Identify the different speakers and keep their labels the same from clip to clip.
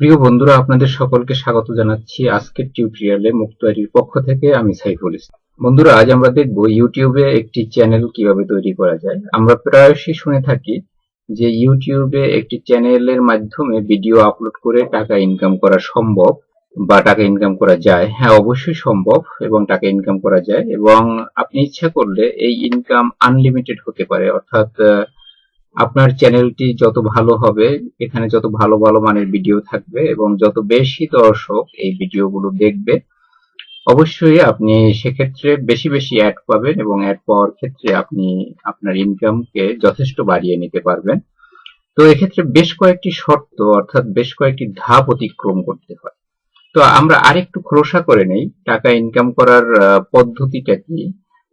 Speaker 1: প্রিয় বন্ধুরা, আপনাদের সকলকে স্বাগত জানাচ্ছি আজকের টিউটোরিয়ালে মুক্তারির পক্ষ থেকে আমি সাইফুল ইসলাম। বন্ধুরা, আজ আমরা দেখব ইউটিউবে একটি চ্যানেল কীভাবে তৈরি করা যায়। আমরা প্রায়শই শুনে থাকি যে ইউটিউবে একটি চ্যানেলের মাধ্যমে ভিডিও আপলোড করে টাকা ইনকাম করা সম্ভব বা টাকা ইনকাম করা যায়। হ্যাঁ অবশ্যই সম্ভব এবং টাকা ইনকাম করা যায় এবং আপনি ইচ্ছা করলে এই ইনকাম আনলিমিটেড হতে পারে। অর্থাৎ আপনার চ্যানেলটি যত ভালো হবে, এখানে যত ভালো ভালো মানের ভিডিও থাকবে এবং যত বেশি দর্শক এই ভিডিওগুলো দেখবে, অবশ্যই আপনি সেক্ষেত্রে বেশি বেশি অ্যাড পাবেন এবং অ্যাড পাওয়ার ক্ষেত্রে আপনি আপনার ইনকামকে যথেষ্ট বাড়িয়ে নিতে পারবেন। তো এক্ষেত্রে বেশ কয়েকটি শর্ত, অর্থাৎ বেশ কয়েকটি ধাপ অতিক্রম করতে হয়। তো আমরা আরেকটু খোলসা করে নেই, টাকা ইনকাম করার পদ্ধতিটা কি?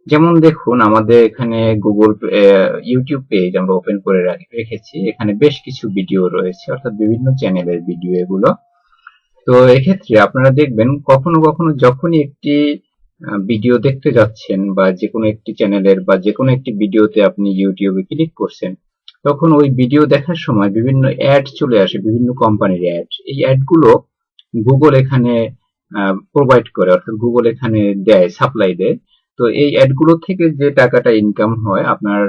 Speaker 1: যেমন দেখুন, আমাদের এখানে গুগল ইউটিউব পেজ আমরা ওপেন করে রাখ- রেখেছি। এখানে বেশ কিছু ভিডিও রয়েছে, অর্থাৎ বিভিন্ন চ্যানেলের ভিডিও এগুলো। তো এক্ষেত্রে আপনারা দেখবেন, কখনো কখনো যখনই একটি ভিডিও দেখতে যাচ্ছেন বা যে কোনো একটি চ্যানেলের বা যে কোনো একটি ভিডিওতে আপনি ইউটিউবে ক্লিক করছেন, তখন ওই ভিডিও দেখার সময় বিভিন্ন অ্যাড চলে আসে, বিভিন্ন কোম্পানির অ্যাড এই অ্যাডগুলো গুগল এখানে প্রোভাইড করে, অর্থাৎ গুগল এখানে দেয় সাপ্লাই দেয়। তো এই অ্যাডগুলো থেকে যে টাকাটা ইনকাম হয়, আপনার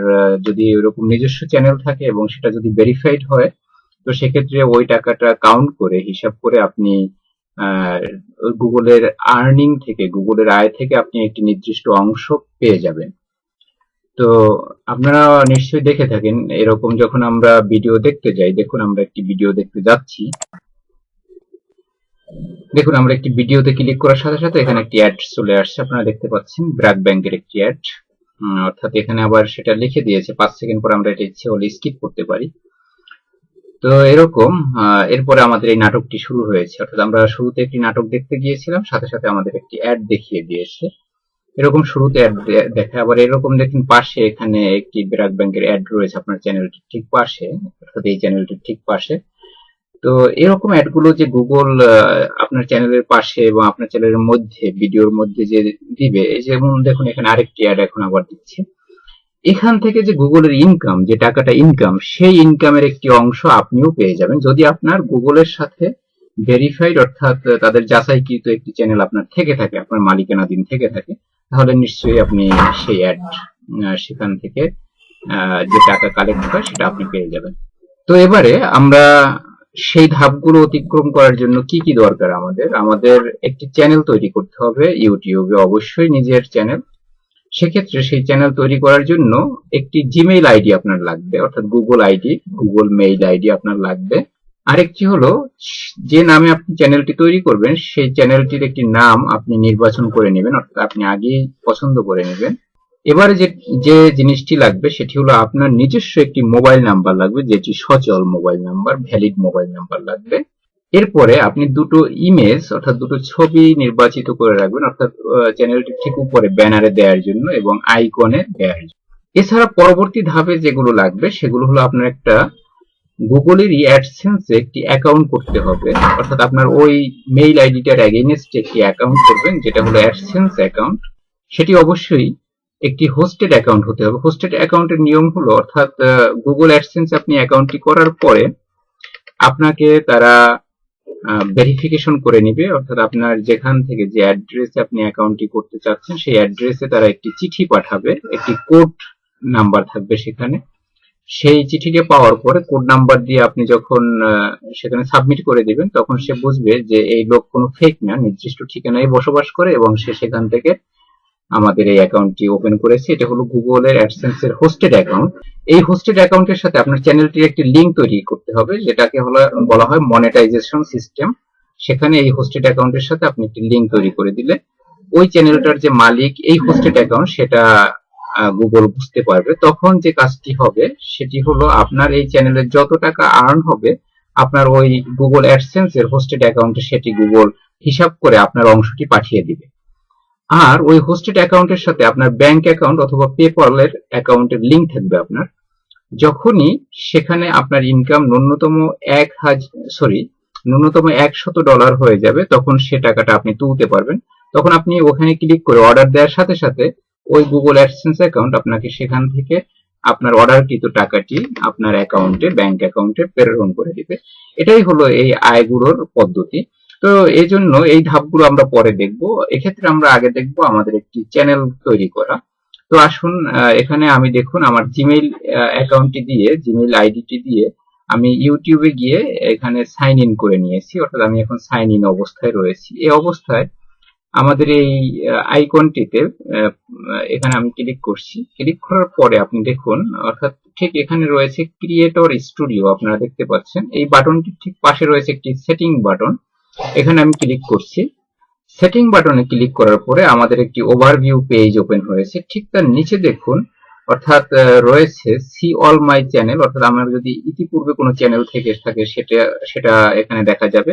Speaker 1: যদি এরকম নিজস্ব চ্যানেল থাকে এবং সেটা যদি ভেরিফাইড হয়, তো সেক্ষেত্রে ওই টাকাটা কাউন্ট করে, হিসাব করে আপনি গুগলের আর্নিং থেকে, গুগলের আয় থেকে আপনি একটি নির্দিষ্ট অংশ পেয়ে যাবেন। তো আপনারা নিশ্চয়ই দেখে থাকেন, এরকম যখন আমরা ভিডিও দেখতে যাই, দেখুন আমরা একটি ভিডিও দেখতে যাচ্ছি। দেখুন, আমরা একটি ভিডিওতে ক্লিক করার সাথে সাথে এখানে একটি অ্যাড চলে আসছে। আপনারা দেখতে পাচ্ছেন ব্র্যাক ব্যাংকের একটি অ্যাড অর্থাৎ এখানে আবার সেটা লিখে দিয়েছে। পাঁচ সেকেন্ড পর আমরা এটা ইচ্ছে হলে স্কিপ করতে পারি। তো এরকম এরপরে আমাদের এই নাটকটি শুরু হয়েছে। অর্থাৎ আমরা শুরুতে একটি নাটক দেখতে গিয়েছিলাম, সাথে সাথে আমাদের একটি অ্যাড দেখিয়ে দিয়েছে। এরকম শুরুতে অ্যাড দেখা আবার এরকম দেখুন, পাশে এখানে একটি ব্র্যাক ব্যাংকের অ্যাড রয়েছে। আপনার চ্যানেলটির ঠিক পাশে, অর্থাৎ এই চ্যানেলটির ঠিক পাশে। তো এরকম অ্যাডগুলো যে গুগল আপনার চ্যানেলের পাশে এবং আপনার চ্যানেলের মধ্যে ভিডিওর মধ্যে যে দিবে যেমন দেখুন এখানে আরেকটি অ্যাড এখন আবার দিচ্ছে। এখান থেকে যে গুগলের ইনকাম যে টাকাটা ইনকাম সেই ইনকামের একটি অংশ আপনিও পেয়ে যাবেন। যদি আপনার গুগলের সাথে ভেরিফাইড অর্থাৎ তাদের যাচাইকৃত একটি চ্যানেল আপনার থেকে থাকে, আপনার মালিকানাধীন থেকে থাকে, তাহলে নিশ্চয়ই আপনি সেই অ্যাড সেখান থেকে যে টাকা কালেক্ট হয়, সেটা আপনি পেয়ে যাবেন। তো এবারে আমরা সেই ধাপগুলো অতিক্রম করার জন্য কি কি দরকার আমাদের? আমাদের একটি চ্যানেল তৈরি করতে হবে ইউটিউবে অবশ্যই নিজের চ্যানেল সেক্ষেত্রে সেই চ্যানেল তৈরি করার জন্য একটি জিমেইল আইডি আপনার লাগবে, অর্থাৎ Google ID Google mail ID আপনার লাগবে। আরেকটি হলো, যে নামে আপনি চ্যানেলটি তৈরি করবেন, সেই চ্যানেলটির একটি নাম আপনি নির্বাচন করে নেবেন, অর্থাৎ আপনি আগেই পছন্দ করে নেবেন। এবারে যে যে জিনিসটি লাগবে সেটি হলো আপনার নিজস্ব একটি মোবাইল নাম্বার লাগবে, যেটি সচল mobile number, valid mobile number লাগবে। এরপরে আপনি দুটো ইমেজ অর্থাৎ দুটো ছবি নির্বাচিত করে রাখবেন, অর্থাৎ চ্যানেলটি ঠিক উপরে ব্যানারে দেওয়ার জন্য এবং আইকনে দেওয়ার জন্য। এছাড়া পরবর্তী ধাপে যেগুলো লাগবে, সেগুলো হলো আপনার একটা গুগলেরই অ্যাডসেন্সে একটি অ্যাকাউন্ট করতে হবে। অর্থাৎ আপনার ওই মেইল আইডিটার অ্যাগেইনস্ট একটি অ্যাকাউন্ট করবেন, যেটা হলো অ্যাডসেন্স অ্যাকাউন্ট। সেটি অবশ্যই একটি হোস্টেড অ্যাকাউন্ট হতে হবে। হোস্টেড অ্যাকাউন্টের নিয়ম হলো, অর্থাৎ গুগল অ্যাডসেন্স আপনি অ্যাকাউন্টটি করার পরে আপনাকে তারা ভেরিফিকেশন করে নিবে। অর্থাৎ আপনার যেখান থেকে যে অ্যাড্রেসে আপনি অ্যাকাউন্টটি করতে চাচ্ছেন, সেই অ্যাড্রেসে তারা একটি চিঠি পাঠাবে। একটি কোড নাম্বার থাকবে সেখানে। সেই চিঠিকে পাওয়ার পরে কোড নাম্বার দিয়ে আপনি যখন সেখানে সাবমিট করে দিবেন, তখন সে বুঝবে যে এই লোক কোনো ফেক না, নির্দিষ্ট ঠিকানায় বসবাস করে এবং সে সেখান থেকে আমাদের এই অ্যাকাউন্টটি ওপেন করেছি। এটা হলো গুগলের অ্যাডসেন্স এর হোস্টেড অ্যাকাউন্ট এই হোস্টেড অ্যাকাউন্টের সাথে আপনার চ্যানেলটির একটি লিংক তৈরি করতে হবে, যেটাকে হলো, বলা হয় মনিটাইজেশন সিস্টেম সেখানে এই হোস্টেড অ্যাকাউন্টের সাথে আপনি একটি লিংক তৈরি করে দিলে ওই চ্যানেলটার যে মালিক এই হোস্টেড অ্যাকাউন্ট সেটা গুগল বুঝতে পারবে। তখন যে কাজটি হবে, সেটি হলো আপনার এই চ্যানেলের যত টাকা আর্ন হবে, আপনার ওই গুগল অ্যাডসেন্স এর হোস্টেড অ্যাকাউন্টে সেটি গুগল হিসাব করে আপনার অংশটি পাঠিয়ে দিবে। আর ওই হোস্টেড অ্যাকাউন্টের সাথে আপনার ব্যাংক অ্যাকাউন্ট অথবা পেপলের অ্যাকাউন্টের লিংক থাকবে আপনার। যখনই সেখানে আপনার ইনকাম ন্যূনতম এক হাজ সরি ন্যূনতম একশত ডলার হয়ে যাবে, তখন সে টাকাটা আপনি তুলতে পারবেন। তখন আপনি ওখানে ক্লিক করে অর্ডার দেওয়ার সাথে সাথে ওই গুগল অ্যাডসেন্স অ্যাকাউন্ট আপনাকে সেখান থেকে আপনার অর্ডারকৃত টাকাটি আপনার অ্যাকাউন্টে ব্যাংক অ্যাকাউন্টে প্রেরণ করে দিবে। এটাই হলো এই আয়গুলোর পদ্ধতি। তো এই জন্য এই ধাপগুলো আমরা পরে দেখব। এক্ষেত্রে আমরা আগে দেখব আমাদের একটি চ্যানেল তৈরি করা। তো আসুন এখানে আমি দেখুন আমার জিমেইল অ্যাকাউন্টটি দিয়ে জিমেইল আইডিটি দিয়ে আমি ইউটিউবে গিয়ে এখানে সাইন ইন করে নিয়েছি। অর্থাৎ আমি এখন সাইন ইন অবস্থায় রয়েছি। এই অবস্থায় আমাদের এই আইকনটিতে এখানে আমি ক্লিক করছি। ক্লিক করার পরে আপনি দেখুন, অর্থাৎ ঠিক এখানে রয়েছে ক্রিয়েটর স্টুডিও আপনারা দেখতে পাচ্ছেন। এই বাটনটির ঠিক পাশে রয়েছে একটি সেটিং বাটন এখানে আমি ক্লিক করছি। সেটিং বাটনে ক্লিক করার পরে আমাদের একটি ওভারভিউ পেজ ওপেন হয়েছে। ঠিক তার নিচে দেখুন, অর্থাৎ রয়েছে সি অল মাই চ্যানেল অর্থাৎ আমার যদি ইতিপূর্বে কোনো চ্যানেল থেকে থাকে, সেটা সেটা এখানে দেখা যাবে।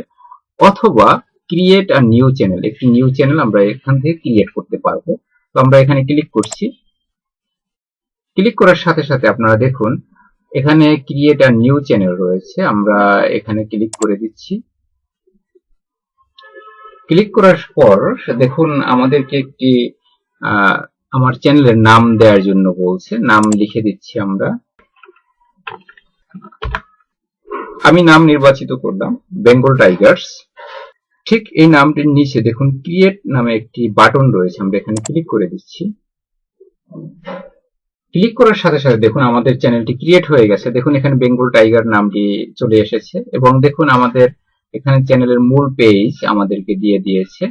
Speaker 1: অথবা ক্রিয়েট আ নিউ চ্যানেল একটি নিউ চ্যানেল আমরা এখান থেকে ক্রিয়েট করতে পারব। তো আমরা এখানে ক্লিক করছি। ক্লিক করার সাথে সাথে আপনারা দেখুন, এখানে ক্রিয়েট আ নিউ চ্যানেল রয়েছে। আমরা এখানে ক্লিক করে দিচ্ছি। ক্লিক করার পর দেখুন আমাদেরকে একটি আমার চ্যানেলের নাম দেওয়ার জন্য বলছে। নাম লিখে দিচ্ছি আমরা। আমি নাম নির্বাচিত করলাম বেঙ্গল টাইগার্স ঠিক এই নামটির নিচে দেখুন ক্রিয়েট নামে একটি বাটন রয়েছে, আমরা এখানে ক্লিক করে দিচ্ছি। ক্লিক করার সাথে সাথে দেখুন, আমাদের চ্যানেলটি ক্রিয়েট হয়ে গেছে। দেখুন, এখানে বেঙ্গল টাইগার নামটি চলে এসেছে। এবং দেখুন, আমাদের এখানে চ্যানেলের মূল পেজ আমাদেরকে দিয়ে দিয়েছে।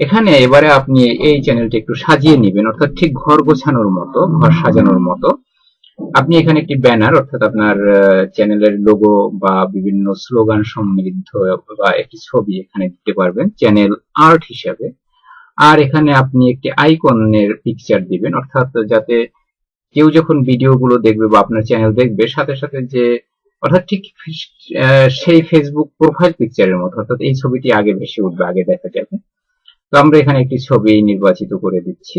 Speaker 1: এখানে এবারে আপনি এই চ্যানেলটি একটু সাজিয়ে নেবেন, অর্থাৎ ঠিক ঘর গোছানোর মতো, ঘর সাজানোর মতো। আপনি এখানে একটি ব্যানার অর্থাৎ আপনার চ্যানেলের লোগো বা বিভিন্ন স্লোগান সমৃদ্ধ বা একটি ছবি এখানে দিতে পারবেন চ্যানেল আর্ট হিসাবে। আর এখানে আপনি একটি আইকনের পিকচার দিবেন, অর্থাৎ যাতে কেউ যখন ভিডিওগুলো দেখবে বা আপনার চ্যানেল দেখবে, সাথে সাথে যে অর্থাৎ ঠিক সেই ফেসবুক প্রোফাইল পিকচারের মতো, অর্থাৎ এই ছবিটি আগে বেশি উঠবে, আগে দেখা যাবে। তো আমরা এখানে একটি ছবি নির্বাচিত করে দিচ্ছি।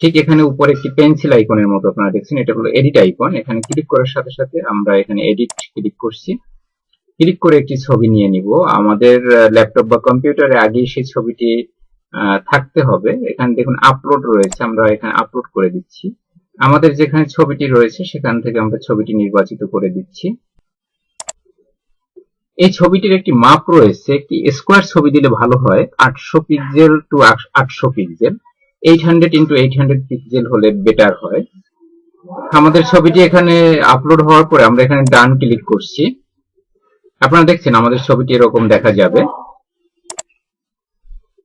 Speaker 1: ঠিক এখানে উপরে একটি পেন্সিল আইকনের মতো আপনারা দেখছেন, এটা হলো এডিট আইকন এখানে ক্লিক করার সাথে সাথে আমরা এখানে এডিট ক্লিক করছি। ক্লিক করে একটি ছবি নিয়ে নিব। আমাদের ল্যাপটপ বা কম্পিউটারে আগে সেই ছবিটি থাকতে হবে। এখানে দেখুন আপলোড রয়েছে, আমরা এখানে আপলোড করে দিচ্ছি। আমাদের যেখানে ছবিটি রয়েছে, সেখান থেকে আমরা ছবিটি নির্বাচিত করে দিচ্ছি। এই ছবিটির একটি মাপ রয়েছে একটি স্কোয়ার ছবি দিলে ভালো হয় আটশো পিক্সেল টু আটশো pixel eight hundred into eight hundred pixel হলে বেটার হয়। আমাদের ছবিটি এখানে আপলোড হওয়ার পরে আমরা এখানে ডান ক্লিক করছি। আপনারা দেখছেন আমাদের ছবিটি এরকম দেখা যাবে।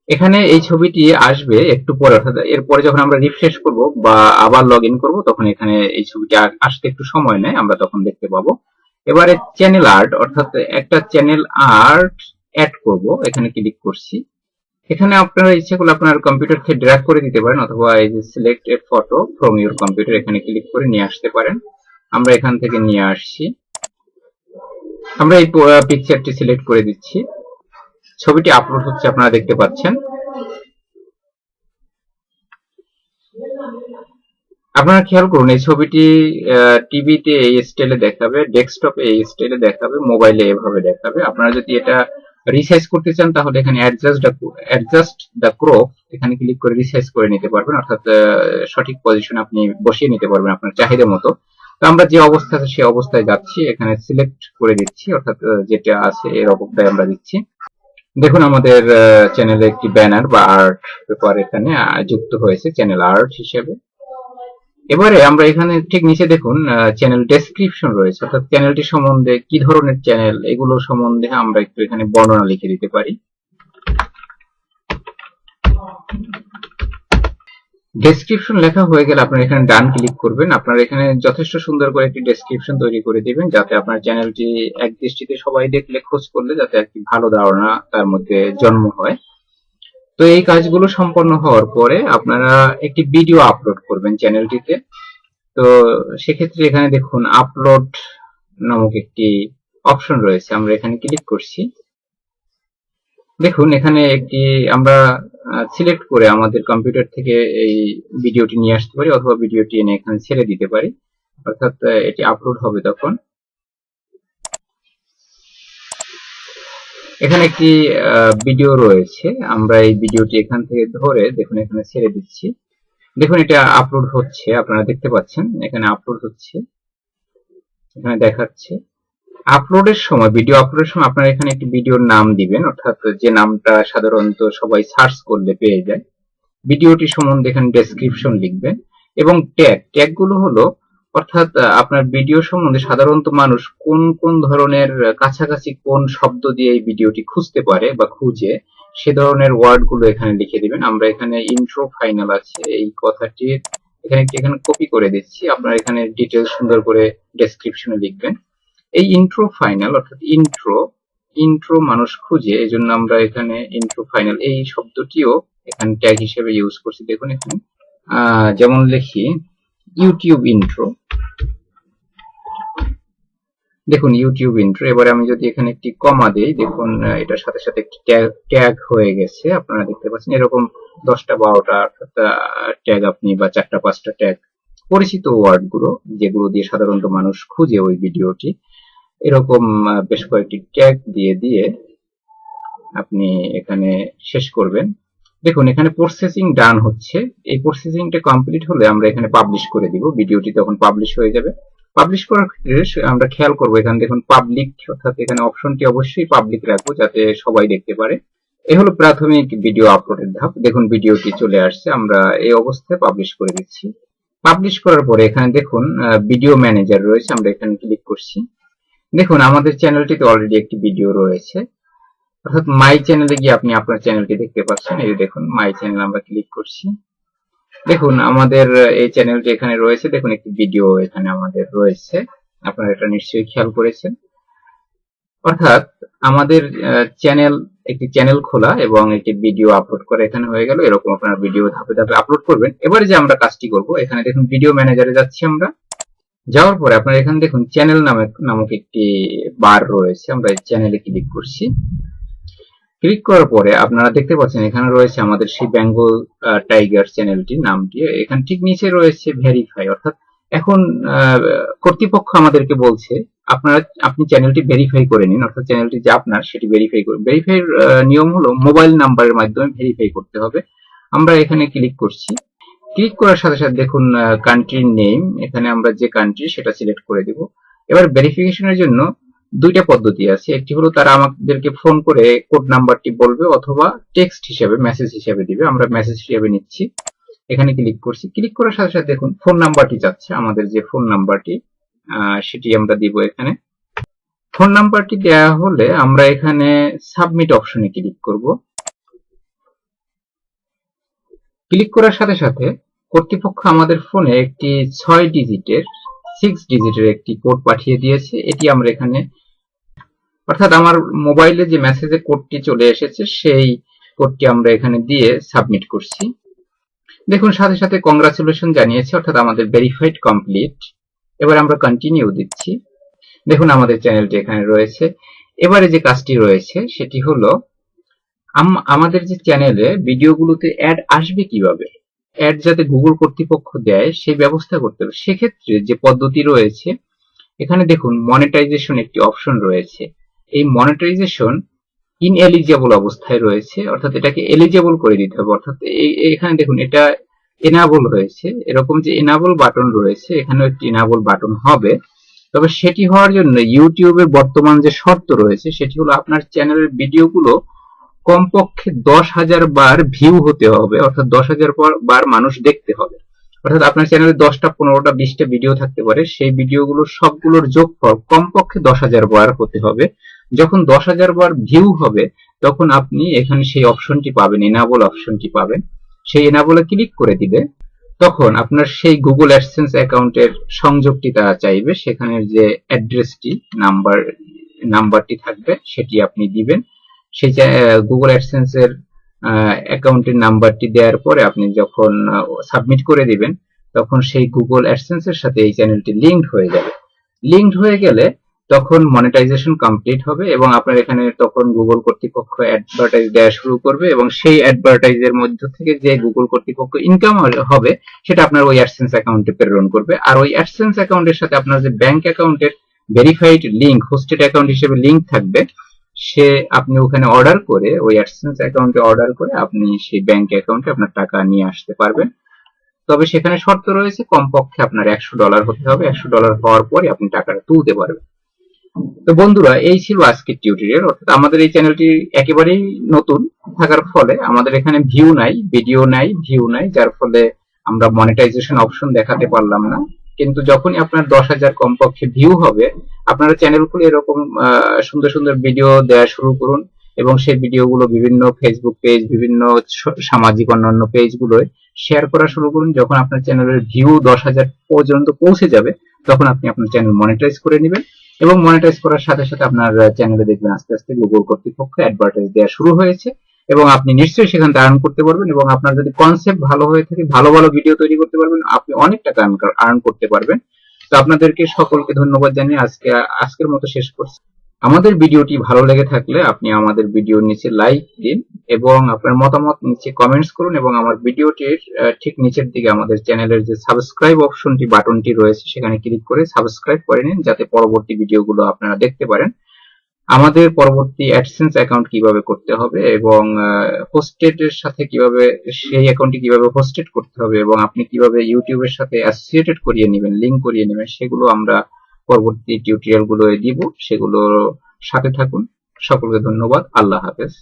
Speaker 1: এখানে এই ছবিটি আসবে একটু পরে, অর্থাৎ এরপরে যখন আমরা রিফ্রেশ করব বা আবার লগ ইন করব, তখন এখানে এই ছবিটি আসতে একটু সময় নেয়, আমরা তখন দেখতে পাবো। এবারে চ্যানেল আর্ট অর্থাৎ একটা চ্যানেল আর্ট অ্যাড করব, এখানে ক্লিক করছি। এখানে আপনারা ইচ্ছে করলে আপনার কম্পিউটার থেকে ড্র্যাগ করে দিতে পারেন, অথবা এই যে select a photo from your computer এখানে ক্লিক করে নিয়ে আসতে পারেন। আমরা এখান থেকে নিয়ে আসছি। আমরা এই পিকচারটি সিলেক্ট করে দিচ্ছি। ছবিটি আপলোড হচ্ছে, আপনারা দেখতে পাচ্ছেন। আপনারা খেয়াল করুন, এই ছবিটি টিভিতে এই স্টাইলে দেখাবে ডেস্কটপে এই স্টাইলে দেখাবে মোবাইলে এভাবে দেখাবে। আপনারা যদি এটা রিসাইজ করতে চান, তাহলে এখানে অ্যাডজাস্ট অ্যাডজাস্ট দ্য ক্রপ এখানে ক্লিক করে রিসাইজ করে নিতে পারবেন। অর্থাৎ সঠিক পজিশন আপনি বসিয়ে নিতে পারবেন আপনার চাহিদা মতো। তো আমরা যে অবস্থা সেই অবস্থায় যাচ্ছি, এখানে সিলেক্ট করে দিচ্ছি, অর্থাৎ যেটা আছে, এর অবস্থায় আমরা দিচ্ছি। দেখুন, আমাদের চ্যানেলে একটি ব্যানার বা আর্ট পেপার এখানে যুক্ত হয়েছে চ্যানেল আর্ট হিসেবে। এবারে আমরা এখানে ঠিক নিচে দেখুন চ্যানেল ডেসক্রিপশন রয়েছে, অর্থাৎ চ্যানেলটি সম্বন্ধে কি ধরনের চ্যানেল এগুলো সম্বন্ধে আমরা একটু এখানে বর্ণনা লিখে দিতে পারি। ডেসক্রিপশন লেখা হয়ে গেলে আপনারা এখানে ডান ক্লিক করবেন। আপনারা এখানে যথেষ্ট সুন্দর করে একটি ডেসক্রিপশন তৈরি করে দিবেন, যাতে আপনার চ্যানেলটি এক দৃষ্টিতে সবাই দেখলে, খোঁজ করলে যাতে একটি ভালো ধারণা তার মধ্যে জন্ম হয়। তো এই কাজগুলো সম্পন্ন হওয়ার পরে আপনারা একটি ভিডিও আপলোড করবেন চ্যানেলটিতে তো সেক্ষেত্রে এখানে দেখুন আপলোড নামক একটি অপশন রয়েছে। আমরা এখানে ক্লিক করছি। দেখুন, এখানে একটি আমরা সিলেক্ট করে আমাদের কম্পিউটার থেকে এই ভিডিওটি নিয়ে আসতে পারি অথবা ভিডিওটি এনে এখানে ছেড়ে দিতে পারি। অর্থাৎ এটি আপলোড হবে তখন। এখানে একটি ভিডিও রয়েছে। আমরা এই ভিডিওটি এখান থেকে ধরে দেখুন, এখানে ছেড়ে দিচ্ছি। দেখুন, এটা আপলোড হচ্ছে, আপনারা দেখতে পাচ্ছেন। এখানে আপলোড হচ্ছে, এখানে দেখাচ্ছে। আপলোডের সময় ভিডিও আপলোডের সময় আপনারা এখানে একটি ভিডিওর নাম দিবেন, অর্থাৎ যে নামটা সাধারণত সবাই সার্চ করলে পেয়ে যায়। ভিডিওটি সম্বন্ধে এখানে ডেসক্রিপশন লিখবেন এবং ট্যাগ ট্যাগগুলো হলো অর্থাৎ আপনার ভিডিও সম্বন্ধে সাধারণত মানুষ কোন কোন ধরনের কাছাকাছি কোন শব্দ দিয়ে এই ভিডিওটি খুঁজতে পারে বা খুঁজে, সে ধরনের ওয়ার্ডগুলো এখানে লিখে দিবেন। আমরা এখানে ইন্ট্রো ফাইনাল আছে, এই কথাটির এখানে এখানে কপি করে দিচ্ছি। আপনারা এখানে ডিটেলস সুন্দর করে ডেসক্রিপশনে লিখবেন। এই ইন্ট্রো ফাইনাল অর্থাৎ ইন্ট্রো ইন্ট্রো মানুষ খুঁজে এই জন্য আমরা এখানে ইন্ট্রো ফাইনাল এই শব্দটিও এখানে ট্যাগ হিসেবে ইউজ করছি। দেখুন এখানে যেমন লিখি ইউটিউব ইন্ট্রো দেখুন ইউটিউব ইন্ট্রো এবারে আমি যদি এখানে একটি কমা দেই, দেখুন এটার সাথে সাথে একটি ট্যাগ হয়ে গেছে। আপনারা দেখতে পাচ্ছেন, এরকম দশটা, বারোটা ট্যাগ আপনি বা চারটা, পাঁচটা ট্যাগ পরিচিত ওয়ার্ডগুলো যেগুলো দিয়ে সাধারণত মানুষ খুঁজে ওই ভিডিওটি। এরকম বেশ কয়েকটি ট্যাগ দিয়ে দিয়ে আপনি এখানে শেষ করবেন। দেখুন, এখানে প্রসেসিং ডান হচ্ছে। এই প্রসেসিংটা কমপ্লিট হলে আমরা এখানে পাবলিশ করে দিব। ভিডিওটি তখন পাবলিশ হয়ে যাবে। পাবলিশ করার ক্ষেত্রে আমরা খেয়াল করব এখানে দেখুন পাবলিক অর্থাৎ এখানে অপশনটি অবশ্যই পাবলিক রাখব যাতে সবাই দেখতে পারে। এ হলো প্রাথমিক ভিডিও আপলোডের ধাপ। দেখুন, ভিডিওটি চলে আসছে। আমরা এই অবস্থায় পাবলিশ করে দিচ্ছি। পাবলিশ করার পরে এখানে দেখুন ভিডিও ম্যানেজার রয়েছে। আমরা এখানে ক্লিক করছি। দেখুন, আমাদের চ্যানেলটিতে অলরেডি একটি ভিডিও রয়েছে। অর্থাৎ মাই চ্যানেলে গিয়ে আপনি আপনার চ্যানেলটি দেখতে পাচ্ছেন। এই দেখুন মাই চ্যানেল আমরা ক্লিক করছি। দেখুন, আমাদের এই চ্যানেলটি এখানে রয়েছে। দেখুন, একটি ভিডিও এখানে আমাদের রয়েছে। আপনারা এটা নিশ্চয়ই খেয়াল করেছেন। অর্থাৎ, আমাদের চ্যানেল একটি চ্যানেল খোলা এবং একটি ভিডিও আপলোড করা এখানে হয়ে গেল। এরকম আপনারা ভিডিও ধাপে ধাপে আপলোড করবেন। এবারে যে আমরা কাজটি করব, এখানে দেখুন ভিডিও ম্যানেজারে যাচ্ছি আমরা। যাওয়ার পরে আপনারা এখানে দেখুন চ্যানেল নামে, নামক একটি বার রয়েছে। আমরা এই চ্যানেলে ক্লিক করছি। ক্লিক করার পরে আপনারা দেখতে পাচ্ছেন এখানে রয়েছে আমাদের সেই বেঙ্গল টাইগার চ্যানেলটি নামটি এখানে ঠিক নিচে রয়েছে ভেরিফাই অর্থাৎ এখন কর্তৃপক্ষ আমাদেরকে বলছে, আপনারা, আপনি চ্যানেলটি ভেরিফাই করে নিন, অর্থাৎ চ্যানেলটি যে আপনার সেটি ভেরিফাই করুন। ভেরিফাইয়ের নিয়ম হলো মোবাইল নাম্বারের মাধ্যমে ভেরিফাই করতে হবে। আমরা এখানে ক্লিক করছি। ক্লিক করার সাথে সাথে দেখুন কান্ট্রির নেম এখানে আমরা যে কান্ট্রি সেটা সিলেক্ট করে দেব। এবার ভেরিফিকেশনের জন্য দুইটা পদ্ধতি আছে। একটি হলো তারা আমাদেরকে ফোন করে কোড নাম্বারটি বলবে অথবা টেক্সট হিসেবে মেসেজ হিসেবে দিবে। আমরা মেসেজ হিসেবে নিচ্ছি। এখানে ক্লিক করছি। ক্লিক করার সাথে সাথে দেখুন ফোন নাম্বারটি যাচ্ছে। আমাদের যে ফোন নাম্বারটি সেটি আমরা দিব এখানে। ফোন নাম্বারটি দেওয়া হলে আমরা এখানে সাবমিট অপশনে ক্লিক করব। ক্লিক করার সাথে সাথে কর্তৃপক্ষ আমাদের ফোনে একটি ছয় ডিজিটের সিক্স ডিজিটের একটি কোড পাঠিয়ে দিয়েছে। এটি আমরা এখানে অর্থাৎ আমার মোবাইলে যে মেসেজে কোডটি চলে এসেছে, সেই কোডটি আমরা এখানে দিয়ে সাবমিট করছি। দেখুন, সাথে সাথে কংগ্রাচুলেশন জানিয়েছে, অর্থাৎ আমাদের ভেরিফাইড কমপ্লিট এবার আমরা কন্টিনিউ দিচ্ছি। দেখুন, আমাদের চ্যানেলটি এখানে রয়েছে। এবারে যে কাজটি রয়েছে, সেটি হলো, আম- আমাদের যে চ্যানেলে ভিডিওগুলোতে অ্যাড আসবে কীভাবে অ্যাড যাতে গুগল কর্তৃপক্ষ দেয়, সেই ব্যবস্থা করতে হবে। সেক্ষেত্রে যে পদ্ধতি রয়েছে, এখানে দেখুন মনিটাইজেশন একটি অপশন রয়েছে। এই মনিটাইজেশন ইনএলিজিবল অবস্থায় রয়েছে, অর্থাৎ এটাকে এলিজিবল করে দিতে হবে। অর্থাৎ এখানে দেখুন, এটা এনাবল হয়েছে এরকম যে এনাবল বাটন রয়েছে, এখানেও একটি এনাবল বাটন হবে। তবে সেটি হওয়ার জন্য ইউটিউবের বর্তমান যে শর্ত রয়েছে, সেটি হলো আপনার চ্যানেলের ভিডিওগুলো কমপক্ষে দশ হাজার বার ভিউ হতে হবে, অর্থাৎ দশ হাজার বার মানুষ দেখতে হবে। অর্থাৎ আপনার চ্যানেলে দশটা, পনেরোটা, বিশটা ভিডিও থাকতে পারে, সেই ভিডিওগুলো সবগুলোর যোগফল কমপক্ষে দশ হাজার বার হতে হবে। যখন দশ হাজার বার ভিউ হবে, তখন আপনি এখানে সেই অপশনটি পাবেন এনাবল অপশনটি পাবেন। সেই এনাবলে ক্লিক করে দিবে তখন আপনার সেই গুগল অ্যাডসেন্স অ্যাকাউন্টের সংযোগটি তারা চাইবে। সেখানের যে অ্যাড্রেসটি নাম্বার নাম্বারটি থাকবে, সেটি আপনি দিবেন। সেই গুগল অ্যাডসেন্স এর অ্যাকাউন্টের নাম্বারটি দেওয়ার পরে আপনি যখন সাবমিট করে দিবেন, তখন সেই গুগল অ্যাডসেন্স এর সাথে এই চ্যানেলটি লিঙ্কড হয়ে যাবে। লিঙ্কড হয়ে গেলে তখন মনিটাইজেশন কমপ্লিট হবে এবং আপনার এখানে তখন গুগল কর্তৃপক্ষ অ্যাডভার্টাইজ দেওয়া শুরু করবে এবং সেই অ্যাডভার্টাইজের মধ্য থেকে যে গুগল কর্তৃপক্ষ ইনকাম হবে, সেটা আপনার ওই অ্যাডসেন্স অ্যাকাউন্টে প্রেরণ করবে। আর ওই অ্যাডসেন্স অ্যাকাউন্টের সাথে আপনার যে ব্যাংক অ্যাকাউন্টের ভেরিফাইড লিংক হোস্টেড অ্যাকাউন্ট হিসেবে লিঙ্ক থাকবে, সে আপনি ওখানে অর্ডার করে, ওই অ্যাডসেন্স অ্যাকাউন্টে অর্ডার করে আপনি সেই ব্যাংক অ্যাকাউন্টে আপনার টাকা নিয়ে আসতে পারবেন। তবে সেখানে শর্ত রয়েছে, কমপক্ষে আপনার একশো ডলার হতে হবে। একশো ডলার হওয়ার পরে আপনি টাকাটা তুলতে পারবেন। তো বন্ধুরা, এই ছিল আজকের টিউটোরিয়াল অর্থাৎ আমাদের এই চ্যানেলটি একেবারেই নতুন থাকার ফলে আমাদের এখানে ভিউ নাই ভিডিও নাই ভিউ নাই, যার ফলে আমরা মনিটাইজেশন অপশন দেখাতে পারলাম না। কিন্তু যখনই আপনার দশ হাজার কমপক্ষে ভিউ হবে, আপনারা চ্যানেল খুলে এরকম সুন্দর সুন্দর ভিডিও দেওয়া শুরু করুন এবং সেই ভিডিওগুলো বিভিন্ন ফেসবুক পেজ বিভিন্ন সামাজিক অন্যান্য পেজগুলোয় শেয়ার করা শুরু করুন। যখন আপনার চ্যানেলের ভিউ দশ হাজার পর্যন্ত পৌঁছে যাবে, তখন আপনি আপনার চ্যানেল মনিটাইজ করে নেবেন এবং মনিটাইজ করার সাথে সাথে আপনার চ্যানেলে দেখবেন আস্তে আস্তে গুগল কর্তৃপক্ষ অ্যাডভার্টাইজ দেওয়া শুরু হয়েছে এবং আপনি নিশ্চয়ই সেখান আর্ন করতে পারবেন এবং আপনার যদি কনসেপ্ট ভালো হয়ে থাকে, ভালো ভালো ভিডিও তৈরি করতে পারবেন, আপনি অনেক টাকা আর্ন করতে পারবেন। তো আপনাদেরকে সকলকে ধন্যবাদ জানিয়ে আজকে, আজকের মতো শেষ করছি। আমাদের ভিডিওটি ভালো লেগে থাকলে আপনি আমাদের ভিডিওর নিচে লাইক দিন এবং আপনার মতামত নিচে কমেন্টস করুন এবং আমার ভিডিওটির ঠিক নিচের দিকে আমাদের চ্যানেলের যে সাবস্ক্রাইব অপশনটি বাটনটি রয়েছে, সেখানে ক্লিক করে সাবস্ক্রাইব করে নিন যাতে পরবর্তী ভিডিওগুলো আপনারা দেখতে পারেন। আমাদের পরবর্তী অ্যাডসেন্স অ্যাকাউন্ট কীভাবে করতে হবে এবং হোস্টেড এর সাথে কীভাবে, সেই অ্যাকাউন্টটি কীভাবে হোস্টেড করতে হবে এবং আপনি কীভাবে ইউটিউবের সাথে অ্যাসোসিয়েটেড করিয়ে নেবেন লিংক করিয়ে নেবেন, সেগুলো আমরা পরবর্তী টিউটোরিয়ালগুলো দিব। সেগুলোর সাথে থাকুন। সকলকে ধন্যবাদ। আল্লাহ হাফেজ।